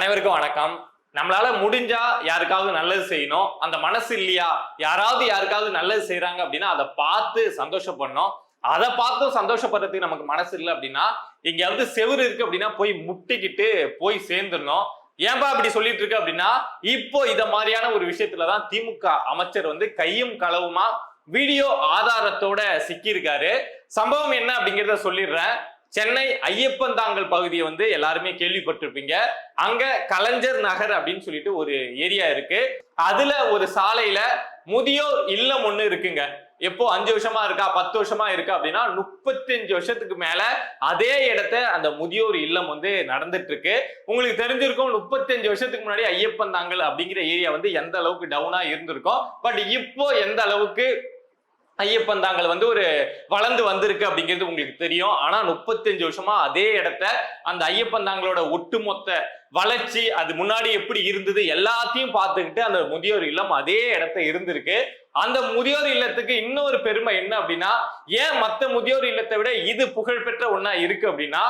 அனைவருக்கும் வணக்கம். நம்மளால முடிஞ்சா யாருக்காவது நல்லது செய்யணும். அந்த மனசு இல்லையா? யாராவது யாருக்காவது நல்லது செய்யறாங்க அப்படின்னா அதை பார்த்து சந்தோஷப்படணும். அதை பார்த்தும் சந்தோஷப்படுறதுக்கு நமக்கு மனசு இல்லை அப்படின்னா எங்கேயாவது செவுரு இருக்கு அப்படின்னா போய் முட்டிக்கிட்டு போய் சேர்ந்துடணும். ஏன்பா அப்படி சொல்லிட்டு இருக்கு அப்படின்னா இப்போ இத மாதிரியான ஒரு விஷயத்துலதான் திமுக அமைச்சர் வந்து கையும் களவுமா வீடியோ ஆதாரத்தோட சிக்கியிருக்காரு. சம்பவம் என்ன அப்படிங்கிறத சொல்லிடுறேன். சென்னை ஐயப்பந்தாங்கல் பகுதியை வந்து எல்லாருமே கேள்விப்பட்டிருப்பீங்க. அங்க கலைஞர் நகர் அப்படின்னு சொல்லிட்டு ஒரு ஏரியா இருக்கு. அதுல ஒரு சாலையில முதியோர் இல்லம் ஒண்ணு இருக்குங்க. எப்போ அஞ்சு வருஷமா இருக்கா பத்து வருஷமா இருக்கா அப்படின்னா முப்பத்தஞ்சு வருஷத்துக்கு மேல அதே இடத்த அந்த முதியோர் இல்லம் வந்து நடந்துட்டு இருக்கு உங்களுக்கு தெரிஞ்சிருக்கும் முப்பத்தஞ்சு வருஷத்துக்கு முன்னாடி ஐயப்பந்தாங்கல் அப்படிங்கிற ஏரியா வந்து எந்த அளவுக்கு டவுனா இருந்திருக்கும். பட் இப்போ எந்த அளவுக்கு ஐயப்பன் தாங்கள் வந்து ஒரு வளர்ந்து வந்திருக்கு அப்படிங்கிறது உங்களுக்கு தெரியும். ஆனா முப்பத்தஞ்சு வருஷமா அதே இடத்த அந்த ஐயப்பன் தாங்களோட ஒட்டுமொத்த வளர்ச்சி அது முன்னாடி எப்படி இருந்தது எல்லாத்தையும் பார்த்துக்கிட்டு அந்த முதியோர் இல்லம் அதே இடத்த இருந்திருக்கு. அந்த முதியோர் இல்லத்துக்கு இன்னொரு பெருமை என்ன அப்படின்னா ஏன் மற்ற முதியோர் இல்லத்தை விட இது புகழ்பெற்ற ஒன்னா இருக்கு அப்படின்னா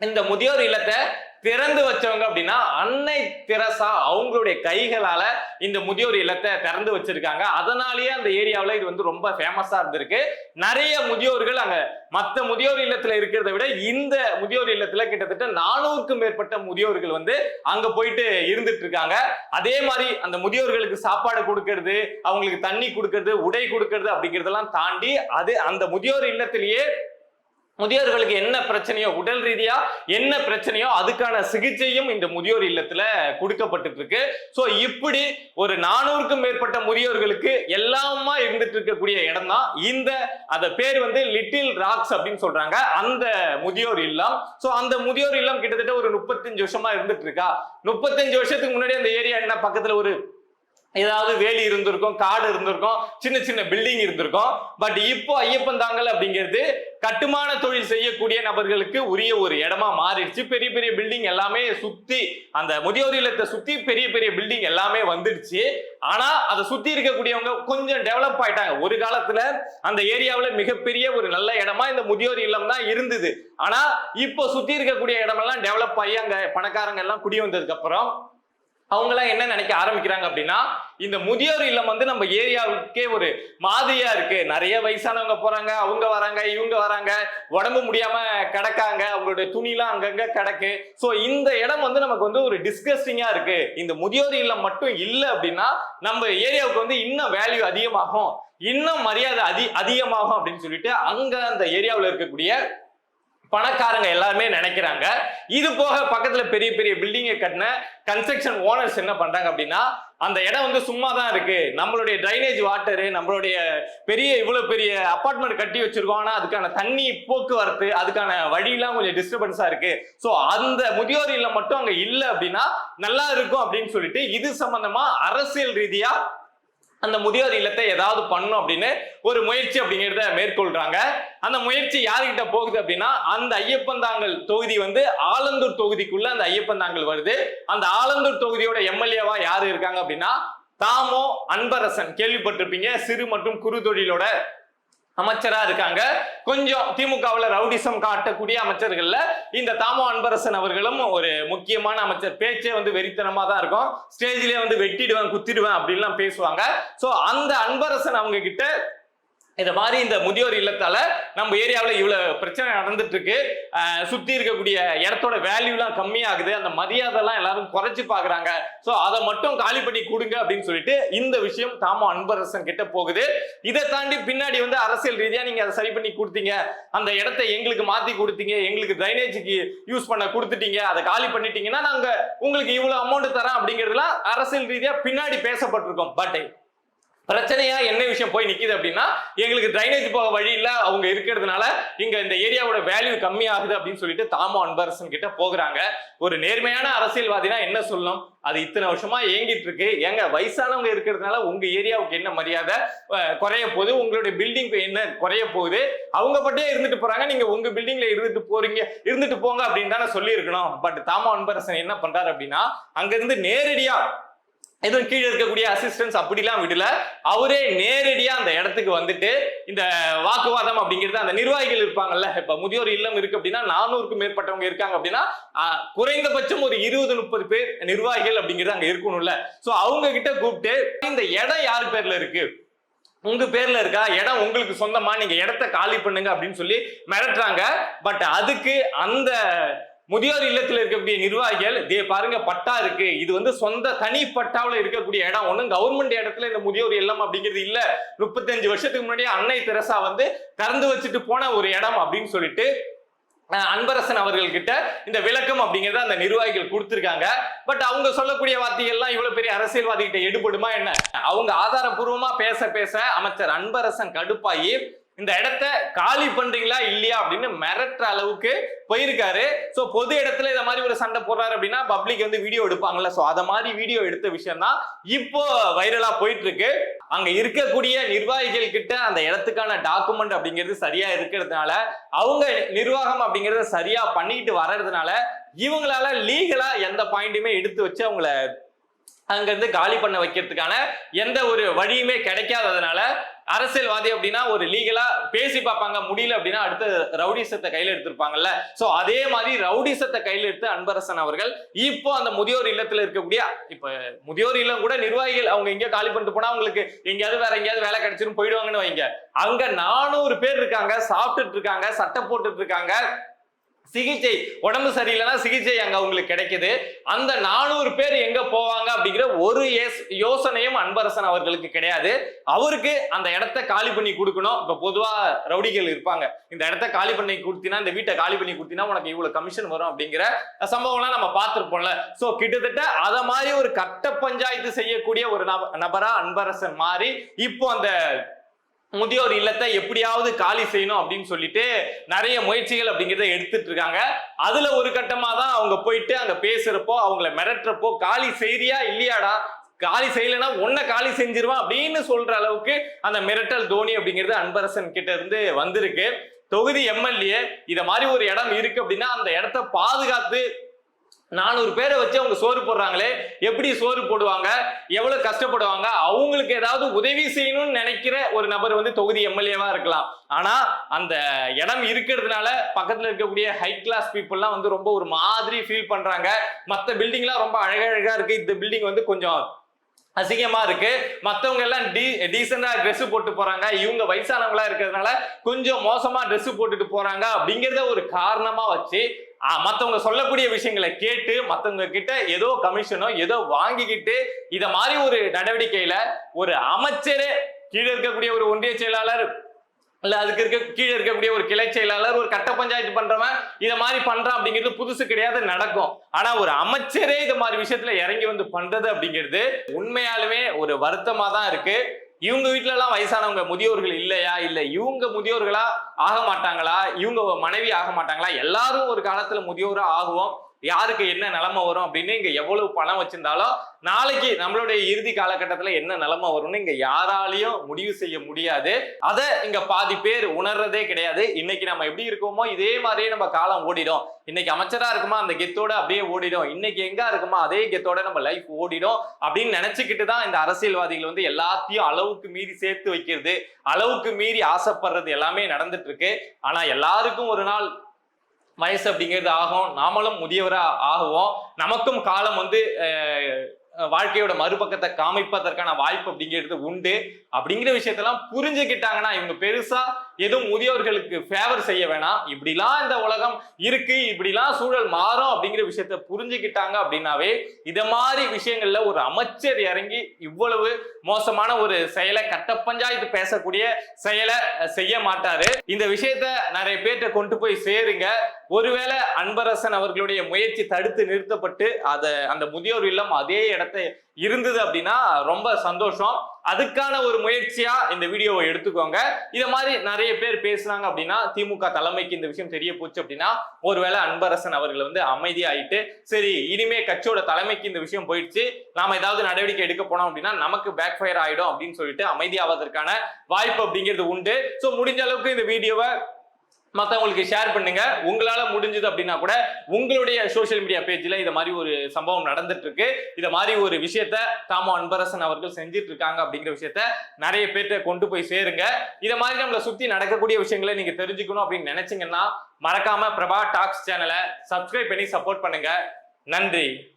இந்த முதியோர் இல்லத்தை திறந்து வச்சவங்க அப்படின்னா அன்னை திரசா அவங்களுடைய கைகளால இந்த முதியோர் இல்லத்தை திறந்து வச்சிருக்காங்க. அதனாலேயே அந்த ஏரியாவில் இது வந்து ரொம்ப ஃபேமஸா இருந்திருக்கு. நிறைய முதியோர்கள் அங்க மற்ற முதியோர் இல்லத்துல இருக்கிறத விட இந்த முதியோர் இல்லத்துல கிட்டத்தட்ட நானூறுக்கும் மேற்பட்ட முதியோர்கள் வந்து அங்க போயிட்டு இருந்துட்டு இருக்காங்க அதே மாதிரி அந்த முதியோர்களுக்கு சாப்பாடு கொடுக்கறது அவங்களுக்கு தண்ணி கொடுக்கறது உடை கொடுக்கறது அப்படிங்கறதெல்லாம் தாண்டி அது அந்த முதியோர் இல்லத்திலேயே முதியோர்களுக்கு என்ன பிரச்சனையோ உடல் ரீதியா என்ன பிரச்சனையோ அதுக்கான சிகிச்சையும் இந்த முதியோர் இல்லத்துல கொடுக்கப்பட்டு இருக்கு ஸோ இப்படி ஒரு நானூறுக்கும் மேற்பட்ட முதியோர்களுக்கு எல்லாமா இருந்துட்டு இருக்கக்கூடிய இடம் தான் இந்த அத பேர் வந்து லிட்டில் ராக்ஸ் அப்படின்னு சொல்றாங்க. அந்த முதியோர் இல்லம். ஸோ அந்த முதியோர் இல்லம் கிட்டத்தட்ட ஒரு முப்பத்தஞ்சு வருஷமா இருந்துட்டு இருக்கா முப்பத்தஞ்சு வருஷத்துக்கு முன்னாடி அந்த ஏரியா என்ன? பக்கத்துல ஒரு ஏதாவது வேலி இருந்திருக்கும் காடு இருந்திருக்கும் சின்ன சின்ன பில்டிங் இருந்திருக்கும். பட் இப்போ ஐயப்பந்தாங்கல் அப்படிங்கிறது கட்டுமான தொழில் செய்யக்கூடிய நபர்களுக்கு உரிய ஒரு இடமா மாறிடுச்சு. பெரிய பெரிய பில்டிங் எல்லாமே சுத்தி அந்த முதியோர் இல்லத்தை சுத்தி பெரிய பெரிய பில்டிங் எல்லாமே வந்துடுச்சு. ஆனா அதை சுத்தி இருக்கக்கூடியவங்க கொஞ்சம் டெவலப் ஆயிட்டாங்க. ஒரு காலத்துல அந்த ஏரியாவில் மிகப்பெரிய ஒரு நல்ல இடமா இந்த முதியோர் இல்லம் தான் இருந்தது. ஆனா இப்போ சுத்தி இருக்கக்கூடிய இடமெல்லாம் டெவலப் ஆகி அங்க பணக்காரங்க எல்லாம் குடி வந்ததுக்கு அப்புறம் அவங்க எல்லாம் என்ன நினைக்க ஆரம்பிக்கிறாங்க அப்படின்னா இந்த முதியோர் இல்லம் வந்து நம்ம ஏரியாவுக்கே ஒரு மாதிரியா இருக்கு. நிறைய வயசானவங்க போறாங்க அவங்க வராங்க இவங்க வராங்க. உடம்பு முடியாம கிடக்காங்க அவங்களுடைய துணிலாம் அங்கங்க கிடக்கு. சோ இந்த இடம் வந்து நமக்கு வந்து ஒரு டிஸ்கஸ்டிங்கா இருக்கு. இந்த முதியோர் இல்லம் மட்டும் இல்லை அப்படின்னா நம்ம ஏரியாவுக்கு வந்து இன்னும் வேல்யூ அதிகமாகும். இன்னும் மரியாதை அதி அதிகமாகும் அப்படின்னு சொல்லிட்டு அங்க அந்த ஏரியாவில் இருக்கக்கூடிய பணக்காரங்க எல்லாருமே நினைக்கிறாங்க. இது போக பக்கத்துல பெரிய பெரிய பில்டிங்கை கட்டின கன்ஸ்ட்ரக்ஷன் ஓனர்ஸ் என்ன பண்றாங்க அப்படின்னா அந்த இடம் வந்து சும்மா தான் இருக்கு. நம்மளுடைய ட்ரைனேஜ் வாட்டரு நம்மளுடைய பெரிய இவ்வளவு பெரிய அப்பார்ட்மெண்ட் கட்டி வச்சிருக்கோம். ஆனா அதுக்கான தண்ணி போக்குவரத்து அதுக்கான வழியெல்லாம் கொஞ்சம் டிஸ்டர்பன்ஸா இருக்கு. ஸோ அந்த முதியோர் இல்லம் மட்டும் அங்க இல்லை அப்படின்னா நல்லா இருக்கும் அப்படின்னு சொல்லிட்டு இது சம்பந்தமா அரசியல் ரீதியா அந்த முதியோர் இல்லத்தை ஏதாவது பண்ணும் அப்படின்னு ஒரு முயற்சி அப்படிங்கிறத மேற்கொள்றாங்க. அந்த முயற்சி யாருக்கிட்ட போகுது அப்படின்னா அந்த ஐயப்பந்தாங்கல் தொகுதி வந்து ஆலந்தூர் தொகுதிக்குள்ள அந்த ஐயப்பன் தாங்கல் வருது. அந்த ஆலந்தூர் தொகுதியோட எம்எல்ஏவா யாரு இருக்காங்க அப்படின்னா தாமோ அன்பரசன். கேள்விப்பட்டிருப்பீங்க. சிறு மற்றும் குறு தொழிலோட அமைச்சரா இருக்காங்க. கொஞ்சம் திமுகவில் ரவுடிசம் காட்டக்கூடிய அமைச்சர்கள்ல இந்த தாமோ அன்பரசன் அவர்களும் ஒரு முக்கியமான அமைச்சர். பேச்சே வந்து வெறித்தனமா தான் இருக்கும். ஸ்டேஜ்லயே வந்து வெட்டிடுவேன் குத்திடுவேன் அப்படின்லாம் பேசுவாங்க. ஸோ அந்த அன்பரசன் அவங்க கிட்ட இந்த மாதிரி இந்த முதியோர் இல்லத்தால நம்ம ஏரியாவில் இவ்வளோ பிரச்சனை நடந்துட்டு இருக்கு சுற்றி இருக்கக்கூடிய இடத்தோட வேல்யூலாம் கம்மியாகுது. அந்த மரியாதைலாம் எல்லாரும் குறைச்சி பார்க்குறாங்க ஸோ அதை மட்டும் காலி பண்ணி கொடுங்க அப்படின்னு சொல்லிட்டு இந்த விஷயம் தாமோ அன்பரசன் கிட்ட போகுது. இதை தாண்டி பின்னாடி வந்து அரசியல் ரீதியாக நீங்கள் அதை சரி பண்ணி கொடுத்தீங்க. அந்த இடத்த எங்களுக்கு மாற்றி கொடுத்தீங்க. எங்களுக்கு ட்ரைனேஜுக்கு யூஸ் பண்ண கொடுத்துட்டீங்க. அதை காலி பண்ணிட்டீங்கன்னா நாங்கள் உங்களுக்கு இவ்வளோ அமௌண்ட் தரோம் அப்படிங்கிறதுலாம் அரசியல் ரீதியாக பின்னாடி பேசப்பட்டிருக்கோம். பட் பிரச்சனையா என்ன விஷயம் போய் நிக்குது அப்படின்னா எங்களுக்கு ட்ரைனேஜ் போக வழி இல்ல அவங்க இருக்கிறதுனால இங்க இந்த ஏரியாவோட வேல்யூ கம்மி ஆகுது அப்படின்னு சொல்லிட்டு தாமோ அன்பரசன் கிட்ட போகிறாங்க. ஒரு நேர்மையான அரசியல்வாதினா என்ன சொல்லணும்? அது இத்தனை வருஷமா இயங்கிட்டு இருக்கு. ஏங்க வயசானவங்க இருக்கிறதுனால உங்க ஏரியாவுக்கு என்ன மரியாதை? குறைய போகுது. உங்களுடைய பில்டிங் என்ன குறைய போகுது? அவங்க பட்டே இருந்துட்டு போறாங்க. நீங்க உங்க பில்டிங்ல இருந்துட்டு போறீங்க. இருந்துட்டு போங்க அப்படின்னு தானே சொல்லி இருக்கணும் பட் தாமோ அன்பரசன் என்ன பண்றாரு அப்படின்னா அங்க இருந்து நேரடியா எதுவும் கீழே இருக்கக்கூடிய அசிஸ்டன்ஸ் அப்படிலாம் விடல. அவரே நேரடியா அந்த இடத்துக்கு வந்துட்டு இந்த வாக்குவாதம் அப்படிங்கிறது அந்த நிர்வாகிகள் இருப்பாங்கல்ல இப்ப முதியோர் இல்லம் இருக்கு அப்படின்னா நானூறுக்கும் மேற்பட்டவங்க இருக்காங்க அப்படின்னா குறைந்தபட்சம் ஒரு இருபது முப்பது பேர் நிர்வாகிகள் அப்படிங்கிறது அங்க இருக்கணும்ல. சோ அவங்க கிட்ட கூப்பிட்டு இந்த இடம் யார் பேர்ல இருக்கு? உங்க பேர்ல இருக்கா? இடம் உங்களுக்கு சொந்தமா? நீங்க இடத்த காலி பண்ணுங்க அப்படின்னு சொல்லி மிரட்டுறாங்க. பட் அதுக்கு அந்த முதியோர் இல்லத்தில் இருக்கக்கூடிய நிர்வாகிகள் தே பாருங்க பட்டா இருக்கு. இது வந்து சொந்த தனி பட்டாவில் இருக்கக்கூடிய இடம். ஒன்றும் கவர்மெண்ட் இடத்துல இந்த முதியோர் இல்லம் அப்படிங்கிறது இல்ல. முப்பத்தஞ்சு வருஷத்துக்கு முன்னாடி அன்னை தெரசா வந்து திறந்து வச்சுட்டு போன ஒரு இடம் அப்படின்னு சொல்லிட்டு அன்பரசன் அவர்கள் கிட்ட இந்த விளக்கம் அப்படிங்கிறத அந்த நிர்வாகிகள் கொடுத்துருக்காங்க. பட் அவங்க சொல்லக்கூடிய வார்த்தைகள்லாம் இவ்வளவு பெரிய அரசியல்வாதி கிட்ட எடுபடுமா என்ன? அவங்க ஆதாரபூர்வமா பேச பேச அமைச்சர் அன்பரசன் கடுப்பாயி இந்த இடத்த காலி பண்றீங்களா இல்லையா அப்படின்னு மிரட்டுற அளவுக்கு போயிருக்காரு. ஸோ பொது இடத்துல இந்த மாதிரி ஒரு சண்டை போடுறாரு அப்படின்னா பப்ளிக் வந்து வீடியோ எடுப்பாங்கல்ல. ஸோ அதை மாதிரி வீடியோ எடுத்த விஷயம் தான் இப்போ வைரலா போயிட்டு இருக்கு அங்க இருக்கக்கூடிய நிர்வாகிகள் கிட்ட அந்த இடத்துக்கான டாக்குமெண்ட் அப்படிங்கிறது சரியா இருக்கிறதுனால அவங்க நிர்வாகம் அப்படிங்கறத சரியா பண்ணிட்டு வர்றதுனால இவங்களால லீகலா எந்த பாயிண்ட்டுமே எடுத்து வச்சு அவங்கள அங்கிருந்து காலி பண்ண வைக்கிறதுக்கான எந்த ஒரு வழியுமே கிடைக்காததுனால அரசியல்வாதி அப்படின்னா ஒரு லீகலா பேசி பார்ப்பாங்க முடியல அப்படின்னா அடுத்த ரவுடிசத்தை கையில எடுத்திருப்பாங்கல்ல. சோ அதே மாதிரி ரவுடிசத்தை கையில எடுத்து அன்பரசன் அவர்கள் இப்போ அந்த முதியோர் இல்லத்துல இருக்கக்கூடிய இப்ப முதியோர் இல்லம் கூட நிர்வாகிகள் அவங்க எங்கேயோ காலி பண்ணிட்டு போனா அவங்களுக்கு எங்கேயாவது வேற எங்கேயாவது வேலை கிடைச்சிரும் போயிடுவாங்கன்னு வைங்க. அங்க நானூறு பேர் இருக்காங்க சாப்பிட்டுட்டு இருக்காங்க சட்டை போட்டுட்டு இருக்காங்க. சிகிச்சை உடம்பு சரியில்லைன்னா சிகிச்சை அங்க அவங்களுக்கு கிடைக்குது. அந்த நானூறு பேர் எங்க போவாங்க அப்படிங்கிற ஒரு யோசனையும் அன்பரசன் அவர்களுக்கு கிடையாது. அவருக்கு அந்த இடத்த காலி பண்ணி கொடுக்கணும். இப்ப பொதுவா ரவுடிகள் இருப்பாங்க. இந்த இடத்த காலி பண்ணி கொடுத்தினா இந்த வீட்டை காலி பண்ணி கொடுத்தினா உனக்கு இவ்வளவு கமிஷன் வரும் அப்படிங்கிற சம்பவம்லாம் நம்ம பார்த்துருப்போம்ல. சோ கிட்டத்தட்ட அத மாதிரி ஒரு கட்ட பஞ்சாயத்து செய்யக்கூடிய ஒரு நப- நபரா அன்பரசன் மாறி இப்போ அந்த முதியோர் இல்லத்தை எப்படியாவது காலி செய்யணும் அப்படின்னு சொல்லிட்டு நிறைய முயற்சிகள் அப்படிங்கிறத எடுத்துட்டு இருக்காங்க. அதுல ஒரு கட்டமா தான் அவங்க போயிட்டு அங்க பேசுறப்போ அவங்கள மிரட்டுறப்போ காலி செய்தியா இல்லையாடா? காலி செய்யலைன்னா உன்னை காலி செஞ்சிருவான் அப்படின்னு சொல்ற அளவுக்கு அந்த மிரட்டல் தோனி அப்படிங்கிறது அன்பரசன் கிட்ட இருந்து வந்திருக்கு. தொகுதி எம்எல்ஏ இத மாதிரி ஒரு இடம் இருக்கு அப்படின்னா அந்த இடத்த பாதுகாத்து நானூறு பேரை வச்சு அவங்க சோறு போடுறாங்களே எப்படி சோறு போடுவாங்க எவ்வளவு கஷ்டப்படுவாங்க அவங்களுக்கு ஏதாவது உதவி செய்யணும்னு நினைக்கிற ஒரு நபர் வந்து தொகுதி எம்எல்ஏவா இருக்கலாம். ஆனா அந்த இடம் இருக்கிறதுனால பக்கத்துல இருக்கக்கூடிய ஹை கிளாஸ் பீப்புள்லாம் வந்து ரொம்ப ஒரு மாதிரி ஃபீல் பண்றாங்க. மற்ற பில்டிங்லாம் ரொம்ப அழகழகா இருக்கு. இந்த பில்டிங் வந்து கொஞ்சம் அசிங்கமா இருக்கு. மத்தவங்க எல்லாம் டீ டீசெண்டா ட்ரெஸ் போட்டு போறாங்க. இவங்க வயசானவங்களா இருக்கிறதுனால கொஞ்சம் மோசமா ட்ரெஸ் போட்டுட்டு போறாங்க அப்படிங்கறத ஒரு காரணமா வச்சு மற்றவங்க சொல்லக்கூடிய விஷயங்களை கேட்டு மற்றவங்க கிட்ட ஏதோ கமிஷனோ ஏதோ வாங்கிக்கிட்டு இத மாதிரி ஒரு நடவடிக்கையில ஒரு அமைச்சரே கீழே இருக்கக்கூடிய ஒரு ஒன்றிய செயலாளர் இல்ல அதுக்கு இருக்க கீழே இருக்கக்கூடிய ஒரு கிளை செயலாளர் ஒரு கட்ட பஞ்சாயத்து பண்றவன் இத மாதிரி பண்றான் அப்படிங்கிறது புதுசு கிடையாது நடக்கும். ஆனா ஒரு அமைச்சரே இது மாதிரி விஷயத்துல இறங்கி வந்து பண்றது அப்படிங்கிறது உண்மையாலுமே ஒரு வருத்தமா தான் இருக்கு. இவங்க வீட்ல எல்லாம் வயசானவங்க முதியோர்கள் இல்லையா? இல்ல. இவங்க முதியோர்களா ஆக மாட்டாங்களா? இவங்க மனைவி ஆக மாட்டாங்களா? எல்லாரும் ஒரு காலத்துல முதியோரா ஆகுவோம். யாருக்கு என்ன நிலைமை வரும் அப்படின்னு இங்க எவ்வளவு பணம் வச்சிருந்தாலும் நாளைக்கு நம்மளுடைய இறுதி காலகட்டத்துல என்ன நிலைமை வரும்னு இங்க யாராலையும் முடிவு செய்ய முடியாது. அதை இங்க பாதி பேர் உணர்றதே கிடையாது. இன்னைக்கு நம்ம எப்படி இருக்கோமோ இதே மாதிரியே நம்ம காலம் ஓடிடும். இன்னைக்கு அமைச்சரா இருக்குமா அந்த கெத்தோட அப்படியே ஓடிடும். இன்னைக்கு எங்க இருக்குமா அதே கெத்தோட நம்ம லைஃப் ஓடிடும் அப்படின்னு நினைச்சுக்கிட்டு தான் இந்த அரசியல்வாதிகள் வந்து எல்லாத்தையும் அளவுக்கு மீறி சேர்த்து வைக்கிறது அளவுக்கு மீறி ஆசைப்படுறது எல்லாமே நடந்துட்டு இருக்கு. ஆனா எல்லாருக்கும் ஒரு நாள் வயசு அப்படிங்கிறது ஆகும். நாமளும் முதியவரா ஆகுவோம். நமக்கும் காலம் வந்து வாழ்க்கையோட மறுபக்கத்தை காமிப்பதற்கான வாய்ப்பு அப்படிங்கிறது உண்டு. அப்படிங்கிற விஷயத்தெல்லாம் புரிஞ்சுக்கிட்டாங்கன்னா இவங்க பெருசா எதுவும் முதியோர்களுக்கு ஃபேவர் செய்ய வேணாம். இப்படிலாம் இந்த உலகம் இருக்கு இப்படிலாம் சூழல் மாறும் அப்படிங்கிற விஷயத்த புரிஞ்சுக்கிட்டாங்க அப்படின்னாவே இத மாதிரி விஷயங்கள்ல ஒரு அமைச்சர் இறங்கி இவ்வளவு மோசமான ஒரு செயலை கட்ட பஞ்சாயத்து பேசக்கூடிய செயலை செய்ய மாட்டாரு. இந்த விஷயத்த நிறைய பேர்கிட்ட கொண்டு போய் சேருங்க. ஒருவேளை அன்பரசன் அவர்களுடைய முயற்சி தடுத்து நிறுத்தப்பட்டு அதை அந்த முதியோர் இல்லம் அதே இடத்த இருந்தது அப்படின்னா ரொம்ப சந்தோஷம். அதுக்கான ஒரு முயற்சியா இந்த வீடியோவை எடுத்துக்கோங்க. இத மாதிரி நிறைய பேர் பேசுனாங்க அப்படின்னா திமுக தலைமைக்கு இந்த விஷயம் தெரிய போச்சு அப்படின்னா ஒருவேளை அன்பரசன் அவர்கள் வந்து அமைதியாயிட்டு சரி இனிமே கட்சியோட தலைமைக்கு இந்த விஷயம் போயிடுச்சு நாம ஏதாவது நடவடிக்கை எடுக்க போனோம் அப்படின்னா நமக்கு பேக் ஃபயர் ஆயிடும் அப்படின்னு சொல்லிட்டு அமைதியாவதற்கான வாய்ப்பு அப்படிங்கிறது உண்டு. சோ முடிஞ்ச அளவுக்கு இந்த வீடியோவை மற்றவங்களுக்கு ஷேர் பண்ணுங்க. உங்களால முடிஞ்சது அப்படின்னா கூட உங்களுடைய சோஷியல் மீடியா பேஜ்ல இத மாதிரி ஒரு சம்பவம் நடந்துட்டு இருக்கு இதை மாதிரி ஒரு விஷயத்த தாமோ அன்பரசன் அவர்கள் செஞ்சிட்டு இருக்காங்க அப்படிங்கிற விஷயத்த நிறைய பேர்கிட்ட கொண்டு போய் சேருங்க. இதை மாதிரி நம்மளை சுத்தி நடக்கக்கூடிய விஷயங்களை நீங்க தெரிஞ்சுக்கணும் அப்படின்னு நினைச்சீங்கன்னா மறக்காம பிரபா டாக்ஸ் சேனலை சப்ஸ்கிரைப் பண்ணி சப்போர்ட் பண்ணுங்க. நன்றி.